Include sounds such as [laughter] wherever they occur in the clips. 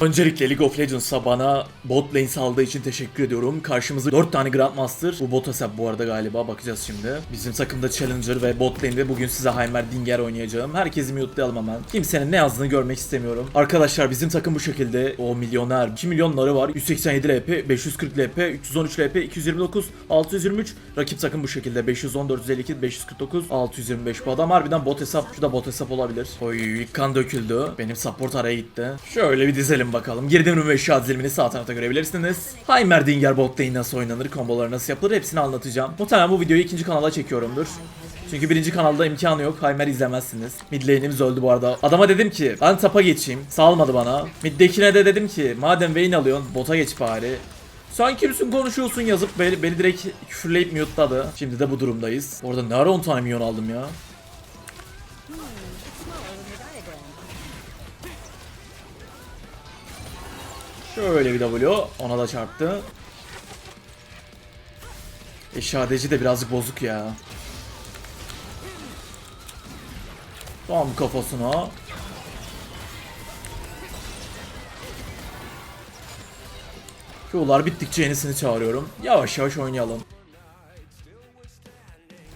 Öncelikle League of Legends'a bana bot lane saldığı için teşekkür ediyorum. Karşımızda 4 tane Grandmaster. Bu bot hesap bu arada galiba. Bakacağız şimdi. Bizim takımda Challenger ve bot lane'de bugün size Heimer Dinger oynayacağım. Herkesi mute'layalım hemen. Kimsenin ne yazdığını görmek istemiyorum. Arkadaşlar bizim takım bu şekilde. O milyoner. 2 milyonları var. 187 LP, 540 LP, 313 LP, 229, 623. Rakip takım bu şekilde. 510, 452, 549, 625. Bu adam harbiden bot hesap. Şu da bot hesap olabilir. Oy kan döküldü. Benim support araya gitti. Şöyle bir dizelim bakalım. Girdiğim ürün ve eşya dizilimini sağ tarafta görebilirsiniz. Heimerdinger bot lane nasıl oynanır, komboları nasıl yapılır hepsini anlatacağım. Muhtemelen bu videoyu ikinci kanala çekiyorumdur. Çünkü birinci kanalda imkanı yok. Heimer izlemezsiniz. Mid lane'imiz öldü bu arada. Adama dedim ki ben tapa geçeyim. Salmadı bana. Mid'dekine de dedim ki madem Vayne alıyorsun bota geç bari. Sen kimsin konuşuyorsun yazıp beni, beni direkt küfürleyip mute'ladı. Şimdi de bu durumdayız. Orada ne ara 10 tane milyon aldım ya. Şöyle bir W. Ona da çarptı. Eşadeci de birazcık bozuk ya. Tam kafasına. Q'lar bittikçe yenisini çağırıyorum. Yavaş yavaş oynayalım.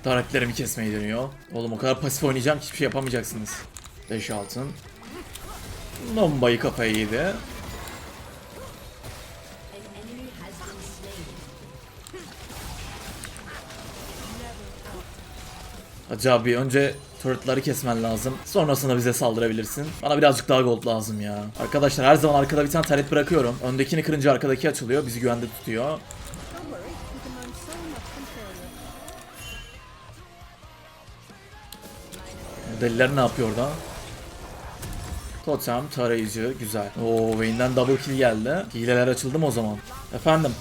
Taretlerimi kesmeyi dönüyor. Oğlum o kadar pasif oynayacağım ki hiçbir şey yapamayacaksınız. 5 altın. Bombayı kafaya yedi. Hacı abi önce turretları kesmen lazım. Sonrasında bize saldırabilirsin. Bana birazcık daha gold lazım ya. Arkadaşlar her zaman arkada bir tane turret bırakıyorum. Öndekini kırınca arkadaki açılıyor. Bizi güvende tutuyor. Deliler ne yapıyor orada? Totem, tarayıcı, güzel. Oo, Vayne'den double kill geldi. Hileler açıldı mı o zaman? Efendim?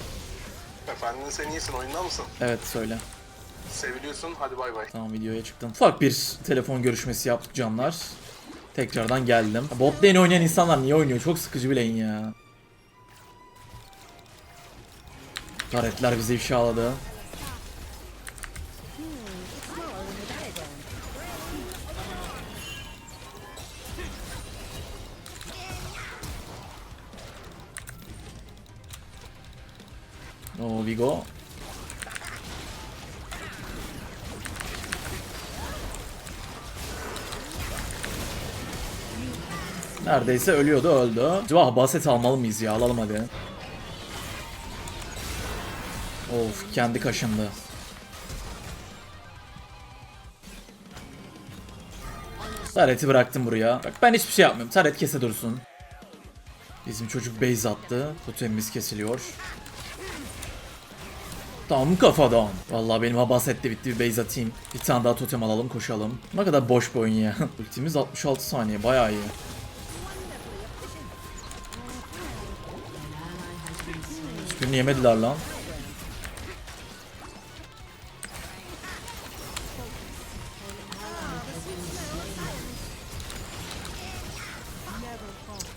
Efendim sen iyisin oyunda mısın? Evet söyle. Seviliyorsun hadi bay bay. Tamam videoya çıktım. Ufak bir telefon görüşmesi yaptık canlar. Tekrardan geldim. Bot lane oynayan insanlar niye oynuyor? Çok sıkıcı bir lane ya. Taretler bizi ifşaladı. Oo Vigo. Neredeyse ölüyordu öldü. Acaba baset almalı mıyız ya? Alalım hadi. Of kendi kaşındı. Taret'i bıraktım buraya. Bak ben hiçbir şey yapmıyorum. Taret kese dursun. Bizim çocuk base attı. Totemimiz kesiliyor. Tam kafadan. Vallahi benim habaset de bitti. Bir base atayım. Bir tane daha totem alalım koşalım. Ne kadar boş bir oyun ya. [laughs] Ultimiz 66 saniye. Bayağı iyi. Hiçbirini yemediler lan.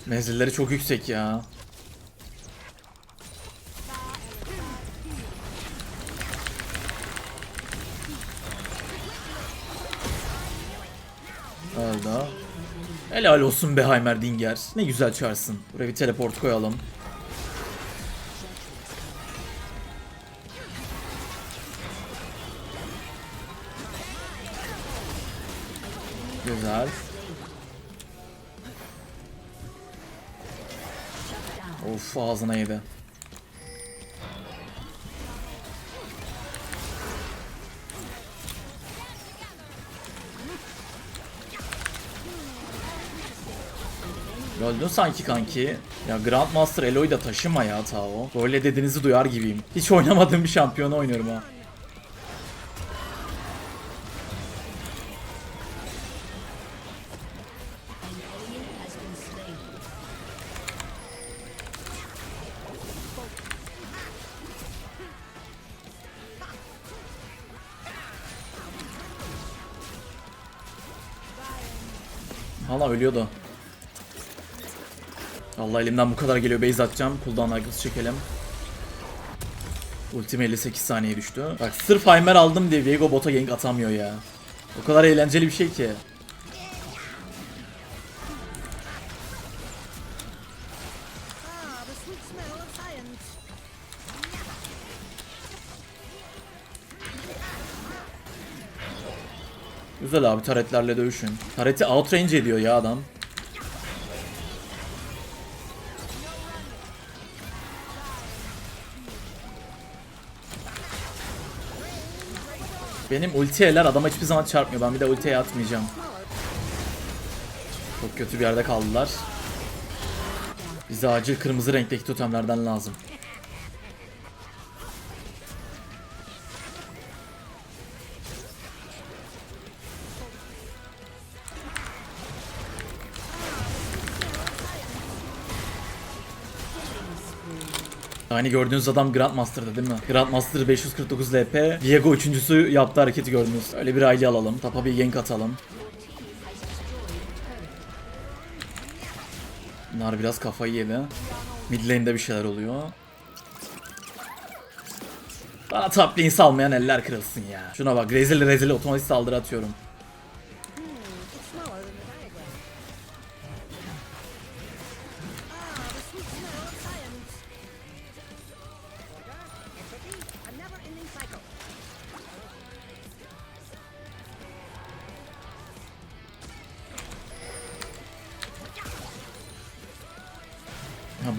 Menzilleri çok yüksek ya. Öldü. Helal olsun be Heimerdinger. Ne güzel çağırsın. Buraya bir teleport koyalım. Güzel. Of ağzına yedi. Öldün sanki kanki. Ya Grandmaster Eloy da taşıma ya Tao. Böyle dediğinizi duyar gibiyim. Hiç oynamadığım bir şampiyonu oynuyorum ha. Hala ölüyordu. Allah elimden bu kadar geliyor base atacağım. Cooldown arkası çekelim. Ultim 58 saniye düştü. Bak sırf Heimer aldım diye Viego bota gank atamıyor ya. O kadar eğlenceli bir şey ki. Güzel abi taretlerle dövüşün. Tareti outrange ediyor ya adam. Benim ulti eller adama hiçbir zaman çarpmıyor. Ben bir de ultiye atmayacağım. Çok kötü bir yerde kaldılar. Bize acil kırmızı renkteki totemlerden lazım. Hani gördüğünüz adam Grandmaster'dı değil mi? Grandmaster 549 LP. Diego üçüncüsü yaptığı hareketi gördünüz. Öyle bir aile alalım. Tapa bir gank atalım. Bunlar biraz kafayı yedi. Mid lane'de bir şeyler oluyor. Bana top lane salmayan eller kırılsın ya. Şuna bak rezil rezil otomatik saldırı atıyorum.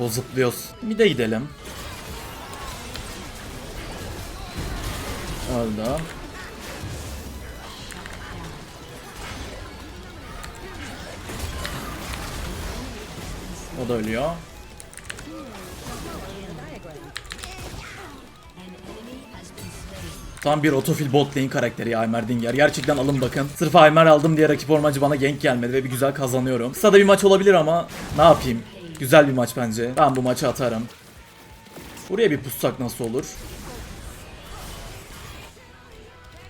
Bu zıplıyoruz. Mid'e gidelim. Öldü. O da ölüyor. Tam bir otofil bot lane karakteri Aymer Dinger. Gerçekten alın bakın. Sırf Aymer aldım diye rakip ormancı bana gank gelmedi ve bir güzel kazanıyorum. Kısa da bir maç olabilir ama ne yapayım? Güzel bir maç bence. Ben bu maçı atarım. Buraya bir pussak nasıl olur?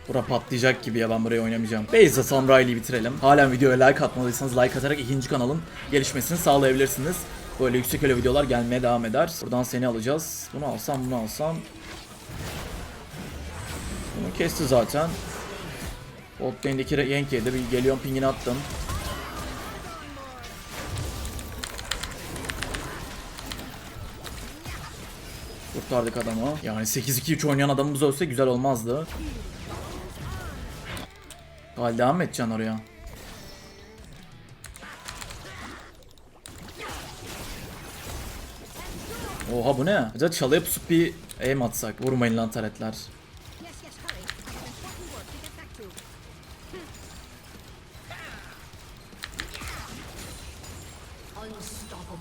Bura patlayacak gibi ya ben buraya oynamayacağım. Base'de Sam Riley'i bitirelim. Halen videoya like atmadıysanız like atarak ikinci kanalın gelişmesini sağlayabilirsiniz. Böyle yüksek öyle videolar gelmeye devam eder. Buradan seni alacağız. Bunu alsam bunu alsam. Bunu kesti zaten. Bot lane'deki yank yedi. Bir geliyorum pingini attım. Kurtardık adamı. Yani 8-2-3 oynayan adamımız ölse güzel olmazdı. Hal devam edeceksin oraya? Oha bu ne? Acaba çalıya pusup bir aim atsak. Vurmayın lan taretler.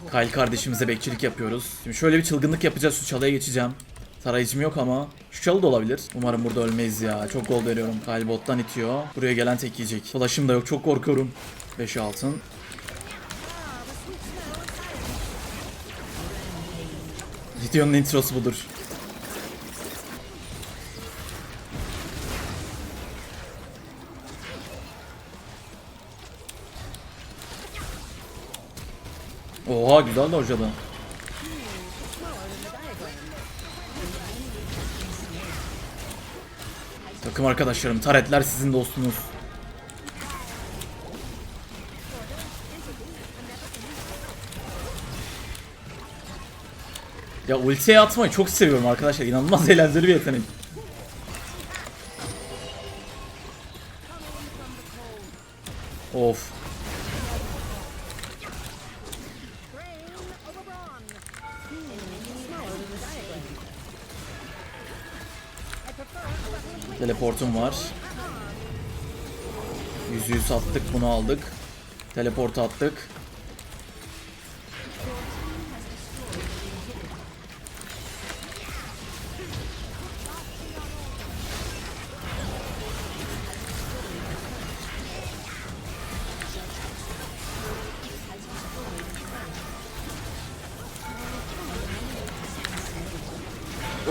Kyle kardeşimize bekçilik yapıyoruz. Şimdi şöyle bir çılgınlık yapacağız. Şu çalıya geçeceğim. Tarayıcım yok ama. Şu çalı da olabilir. Umarım burada ölmeyiz ya. Çok gol veriyorum. Kyle bottan itiyor. Buraya gelen tek yiyecek. Flash'ım da yok. Çok korkuyorum. 5 altın. Videonun introsu budur. Oha güzel de hocadı. Takım arkadaşlarım, taretler sizin dostunuz. Ya ultiye atmayı çok seviyorum arkadaşlar. İnanılmaz [laughs] eğlenceli bir yetenek. Of. Teleportum var. Yüzüğü sattık, bunu aldık. Teleport attık.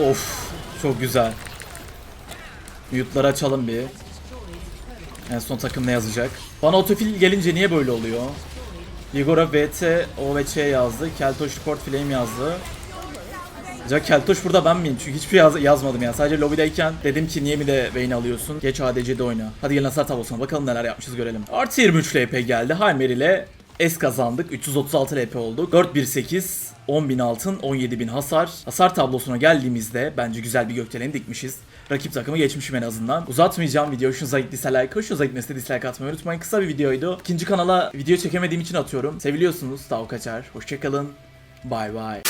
Of, çok güzel. Mute'ları açalım bir. En son takım ne yazacak? Bana otofil gelince niye böyle oluyor? Igor'a VT, O ve Ç yazdı. Keltoş Report Flame yazdı. Acaba Keltoş burada ben miyim? Çünkü hiçbir yaz yazmadım ya. Sadece lobideyken dedim ki niye mi de Vayne alıyorsun? Geç ADC'de oyna. Hadi gelin hasar tablosuna bakalım neler yapmışız görelim. Artı 23 LP geldi. Heimer ile S kazandık. 336 LP olduk. 4-1-8. 10.000 altın, 17.000 hasar. Hasar tablosuna geldiğimizde bence güzel bir gökdelen dikmişiz. Rakip takımı geçmişim en azından. Uzatmayacağım video hoşunuza gittiyse like, hoşunuza gitmesi dislike atmayı unutmayın. Kısa bir videoydu. İkinci kanala video çekemediğim için atıyorum. Seviliyorsunuz. Tav kaçar. Hoşçakalın. Bye bye.